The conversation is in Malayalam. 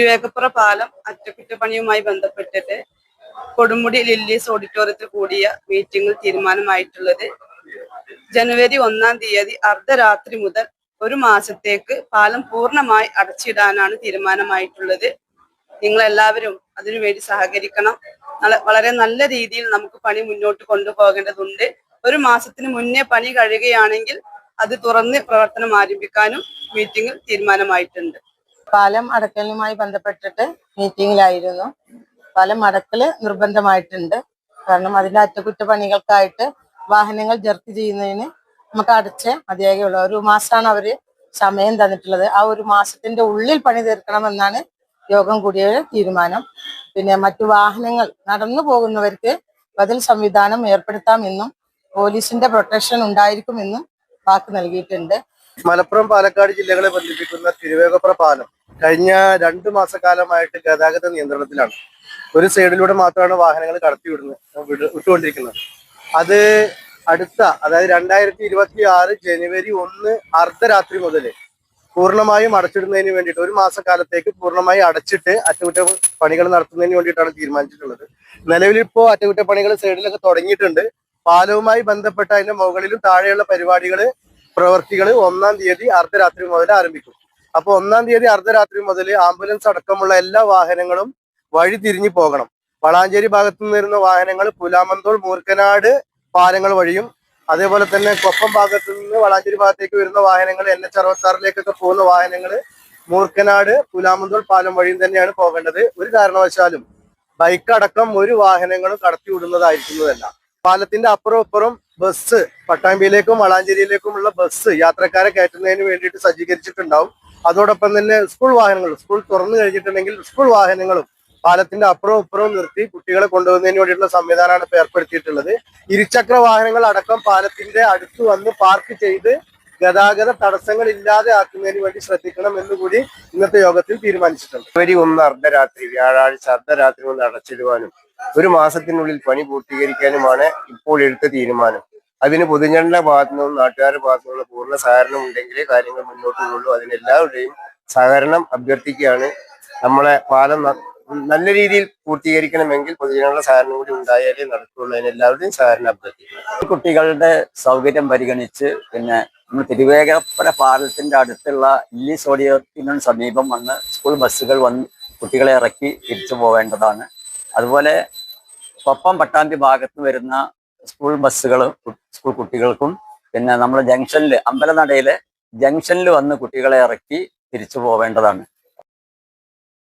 വിവേകപ്പുറ പാലം അറ്റകുറ്റപ്പണിയുമായി ബന്ധപ്പെട്ടിട്ട് കൊടുമുടി ലില്ലീസ് ഓഡിറ്റോറിയത്തിൽ കൂടിയ മീറ്റിംഗിൽ തീരുമാനമായിട്ടുള്ളത്. ജനുവരി ഒന്നാം തീയതി അർദ്ധരാത്രി മുതൽ ഒരു മാസത്തേക്ക് പാലം പൂർണമായി അടച്ചിടാനാണ് തീരുമാനമായിട്ടുള്ളത്. നിങ്ങൾ എല്ലാവരും അതിനുവേണ്ടി സഹകരിക്കണം. വളരെ നല്ല രീതിയിൽ നമുക്ക് പണി മുന്നോട്ട് കൊണ്ടുപോകേണ്ടതുണ്ട്. ഒരു മാസത്തിന് മുന്നേ പണി കഴിയുകയാണെങ്കിൽ അത് തുറന്ന് പ്രവർത്തനം ആരംഭിക്കാനും മീറ്റിംഗിൽ തീരുമാനമായിട്ടുണ്ട്. പാലം അടക്കലുമായി ബന്ധപ്പെട്ടിട്ട് മീറ്റിംഗിലായിരുന്നു പാലം അടക്കൽ നിർബന്ധമായിട്ടുണ്ട്. കാരണം അതിന്റെ അറ്റകുറ്റപ്പണികൾക്കായിട്ട് വാഹനങ്ങൾ ജർത്തി ചെയ്യുന്നതിന് നമുക്ക് അടച്ച് മതിയാകുള്ളൂ ഒരു മാസമാണ് അവർ സമയം തന്നിട്ടുള്ളത്. ആ ഒരു മാസത്തിന്റെ ഉള്ളിൽ പണി തീർക്കണമെന്നാണ് യോഗം കൂടിയ തീരുമാനം. പിന്നെ മറ്റു വാഹനങ്ങൾ നടന്നു പോകുന്നവർക്ക് ബദൽ സംവിധാനം ഏർപ്പെടുത്താമെന്നും പോലീസിന്റെ പ്രൊട്ടക്ഷൻ ഉണ്ടായിരിക്കുമെന്നും വാക്ക് നൽകിയിട്ടുണ്ട്. മലപ്പുറം പാലക്കാട് ജില്ലകളെ ബന്ധിപ്പിക്കുന്ന തിരുവേഗപ്ര പാലം കഴിഞ്ഞ രണ്ട് മാസക്കാലമായിട്ട് ഗതാഗത നിയന്ത്രണത്തിലാണ്. ഒരു സൈഡിലൂടെ മാത്രമാണ് വാഹനങ്ങൾ കടത്തിവിടുന്നത് വിടുന്നത് വിട്ടുകൊണ്ടിരിക്കുന്നത്. അത് അടുത്ത അതായത് രണ്ടായിരത്തി ഇരുപത്തി ആറ് ജനുവരി ഒന്ന് അർദ്ധരാത്രി മുതൽ പൂർണമായും അടച്ചിടുന്നതിന് വേണ്ടിയിട്ട് ഒരു മാസക്കാലത്തേക്ക് പൂർണമായി അടച്ചിട്ട് അറ്റകുറ്റപ്പണികൾ നടത്തുന്നതിന് വേണ്ടിയിട്ടാണ് തീരുമാനിച്ചിട്ടുള്ളത്. നിലവിലിപ്പോ അറ്റകുറ്റപ്പണികൾ സൈഡിലൊക്കെ തുടങ്ങിയിട്ടുണ്ട്. പാലവുമായി ബന്ധപ്പെട്ട അതിന്റെ മുകളിലും താഴെയുള്ള പരിപാടികൾ പ്രവർത്തികൾ ഒന്നാം തീയതി അർദ്ധരാത്രി മുതൽ ആരംഭിക്കും. അപ്പൊ ഒന്നാം തീയതി അർദ്ധരാത്രി മുതൽ ആംബുലൻസ് അടക്കമുള്ള എല്ലാ വാഹനങ്ങളും വഴി തിരിഞ്ഞു പോകണം. വളാഞ്ചേരി ഭാഗത്തു നിന്ന് വരുന്ന വാഹനങ്ങൾ പുലാമന്തോൾ മൂർക്കനാട് പാലങ്ങൾ വഴിയും അതേപോലെ തന്നെ കൊപ്പം ഭാഗത്തു നിന്ന് വളാഞ്ചേരി ഭാഗത്തേക്ക് വരുന്ന വാഹനങ്ങൾ എൻ എച്ച് അറുപത്താറിലേക്കൊക്കെ പോകുന്ന വാഹനങ്ങൾ മൂർക്കനാട് പുലാമന്തോൾ പാലം വഴിയും തന്നെയാണ് പോകേണ്ടത്. ഒരു കാരണവശാലും ബൈക്ക് അടക്കം ഒരു വാഹനങ്ങളും കടത്തി വിടുന്നതായിരിക്കുന്നതല്ല. പാലത്തിന്റെ അപ്പുറം ഇപ്പുറം ബസ് പട്ടാമ്പിയിലേക്കും വളാഞ്ചേരിയിലേക്കുമുള്ള ബസ് യാത്രക്കാരെ കയറ്റുന്നതിന് വേണ്ടിയിട്ട് സജ്ജീകരിച്ചിട്ടുണ്ടാവും. അതോടൊപ്പം തന്നെ സ്കൂൾ വാഹനങ്ങൾ സ്കൂൾ തുറന്നു കഴിഞ്ഞിട്ടുണ്ടെങ്കിൽ സ്കൂൾ വാഹനങ്ങളും പാലത്തിന്റെ അപ്പുറവും ഇപ്പുറവും നിർത്തി കുട്ടികളെ കൊണ്ടുവന്നതിന് വേണ്ടിയിട്ടുള്ള സംവിധാനമാണ് ഇപ്പോൾ ഏർപ്പെടുത്തിയിട്ടുള്ളത്. ഇരുചക്ര വാഹനങ്ങൾ അടക്കം പാലത്തിന്റെ അടുത്ത് വന്ന് പാർക്ക് ചെയ്ത് ഗതാഗത തടസ്സങ്ങൾ ഇല്ലാതെ ആക്കുന്നതിന് വേണ്ടി ശ്രദ്ധിക്കണം എന്നുകൂടി ഇന്നത്തെ യോഗത്തിൽ തീരുമാനിച്ചിട്ടുണ്ട്. ജനുവരി ഒന്ന് അർദ്ധരാത്രി വ്യാഴാഴ്ച അർദ്ധരാത്രി ഒന്ന് അടച്ചിടുവാനും ഒരു മാസത്തിനുള്ളിൽ പണി പൂർത്തീകരിക്കാനുമാണ് ഇപ്പോൾ എടുത്ത തീരുമാനം. അതിന് പൊതുജനങ്ങളുടെ ഭാഗത്തു നിന്നും നാട്ടുകാരുടെ ഭാഗത്തു നിന്നുള്ള പൂർണ സഹകരണം ഉണ്ടെങ്കിലേ കാര്യങ്ങൾ മുന്നോട്ട് പോകുള്ളൂ. അതിനെല്ലാവരുടെയും സഹകരണം അഭ്യർത്ഥിക്കുകയാണ്. നമ്മളെ പാലം നല്ല രീതിയിൽ പൂർത്തീകരിക്കണമെങ്കിൽ പൊതുജനങ്ങളുടെ സഹകരണം കൂടി ഉണ്ടായാലേ നടക്കുകയുള്ളൂ അതിനെല്ലാവരുടെയും സഹകരണം അഭ്യർത്ഥിക്കുന്നു. കുട്ടികളുടെ സൗകര്യം പരിഗണിച്ച് പിന്നെ നമ്മൾ തിരുവേഗപ്പുര പാലത്തിന്റെ അടുത്തുള്ള ഇല്ലീസ് ഓഡിയോത്തിന് സമീപം വന്ന് സ്കൂൾ ബസ്സുകൾ വന്ന് കുട്ടികളെ ഇറക്കി തിരിച്ചു പോവേണ്ടതാണ്. അതുപോലെ കൊപ്പം പട്ടാമ്പി ഭാഗത്ത് വരുന്ന സ്കൂൾ ബസ്സുകൾ സ്കൂൾ കുട്ടികൾക്കും പിന്നെ നമ്മൾ ജംഗ്ഷനിൽ അമ്പലനടയിലെ ജംഗ്ഷനിൽ വന്ന് കുട്ടികളെ ഇറക്കി തിരിച്ചു പോവേണ്ടതാണ്.